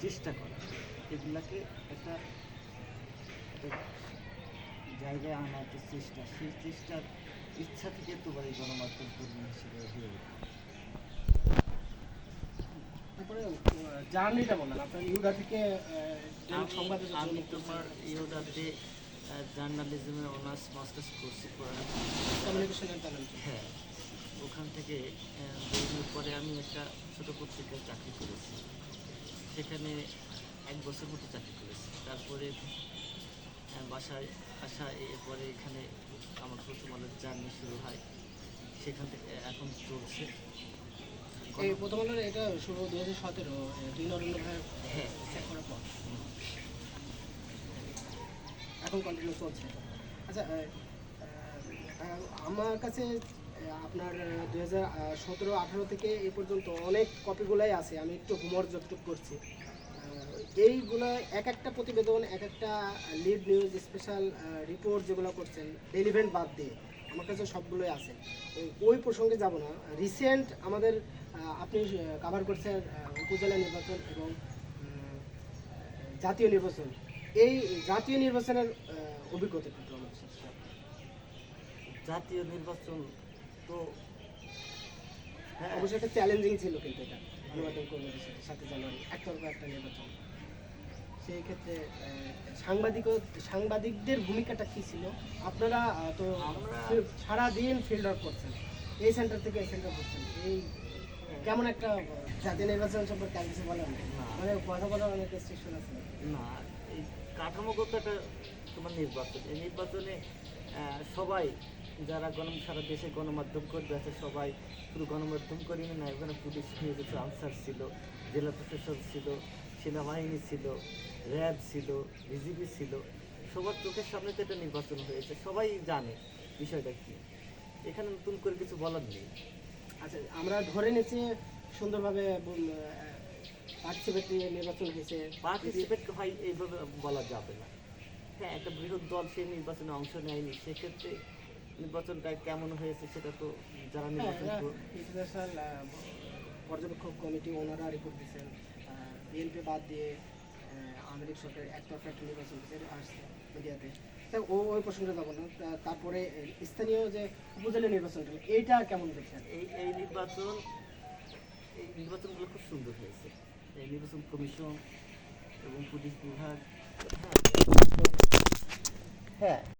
চেষ্টা করা। এগুলাকে একটা জায়গায় আনার যে চেষ্টা সেই চেষ্টার ইচ্ছা থেকে তোমার এই গণমাধ্যম কর্মী হিসেবে হয়ে ওঠা। তারপরে জার্নিটা বলেন আপনার ইউডা থেকে আমি- সংবাদে আমি তোমার ইউডাতে জার্নালিজমের অনার্স মাস্টার্স করছি কমিউনিকেশন হ্যাঁ ওখান থেকে বেরোনোর পরে আমি একটা ছোটো পত্রিকায় চাকরি করেছি। সেখানে এক বছর মতো চাকরি করেছি। তারপরে বাসায় আসা এরপরে এখানে আমার প্রথম আলোর জার্নি শুরু হয়। সেখান থেকে এখন চলছে। এই প্রথম আলোর এটা শুরু দু হাজার সতেরো দুই নরেন্দ্র ভাইয়ের হ্যাঁ। চেক করার পর। এখন কন্টিনিউ চলছে। আচ্ছা আমার কাছে আপনার দুই হাজার সতেরো, আঠারো থেকে এই পর্যন্ত অনেক কপিগুলাই আছে। আমি একটু হোমওয়ার্ক যতটুকু করছি। এইগুলো এক একটা প্রতিবেদন, এক একটা লিড নিউজ স্পেশাল রিপোর্ট যেগুলো করছেন রেলিভেন্ট বাদ দিয়ে আমার কাছে সবগুলোই আছে। ওই- প্রসঙ্গে যাব না। রিসেন্ট আমাদের আপনি কাভার করছেন উপজেলা নির্বাচন এবং জাতীয় নির্বাচন। এই জাতীয় নির্বাচনের অভিজ্ঞতা কিন্তু আমার। জাতীয় নির্বাচন তো হ্যাঁ। অবশ্যই একটা চ্যালেঞ্জিং ছিল কিন্তু এটা গণমাধ্যম কর্মীদের সাথে সাথে জানুয়ারি একতরফা একটা নির্বাচন। সেই ক্ষেত্রে সাংবাদিক সাংবাদিকদের ভূমিকাটা কি ছিল? আপনারা তো সারাদিন ফিল্ড আউট করছেন। এই সেন্টার থেকে এই সেন্টার করছেন। এই কেমন একটা জাতীয় নির্বাচন সম্পর্কে আর কিছু বলেন। মানে কথা বলার অনেক রেস্ট্রিকশন আছে। না এই কাঠামোগত একটা তোমার নির্বাচন। এই নির্বাচনে সবাই যারা গণ সারা দেশে গণমাধ্যম কর্মী আছে সবাই শুধু গণমাধ্যম কর্মী না ওখানে পুলিশ নিয়ে কিছু আনসার ছিল জেলা প্রশাসন ছিল সেনাবাহিনী ছিল র্যাব ছিল বিজিবি ছিল সবার চোখের সামনে তো এটা নির্বাচন হয়েছে সবাই জানে বিষয়টা কি। এখানে নতুন করে কিছু বলার নেই। আচ্ছা আমরা ধরে নিচ্ছি সুন্দরভাবে পার্টিসিপেট নির্বাচন হয়েছে। পার্টিসিপেট হয় এইভাবে বলা যাবে না। হ্যাঁ একটা বৃহৎ দল সেই নির্বাচনে অংশ নেয়নি সেক্ষেত্রে নির্বাচনটা কেমন হয়েছে সেটা তো যারা নির্বাচন কর- ইন্টারন্যাশনাল পর্যবেক্ষক কমিটি ওনারা রিপোর্ট দিচ্ছেন বিএনপি বাদ দিয়ে আওয়ামী লীগ সরকার একতরফা একটা নির্বাচন দিচ্ছে আসছে মিডিয়াতে। তা ও ওই প্রসঙ্গে যাব না। তারপরে স্থানীয় যে উপজেলা নির্বাচনটা এইটা কেমন দেখছেন? এই এই নির্বাচন এই নির্বাচনগুলো খুব সুন্দর হয়েছে। এই নির্বাচন কমিশন এবং পুলিশ বিভাগ হ্যাঁ হ্যাঁ।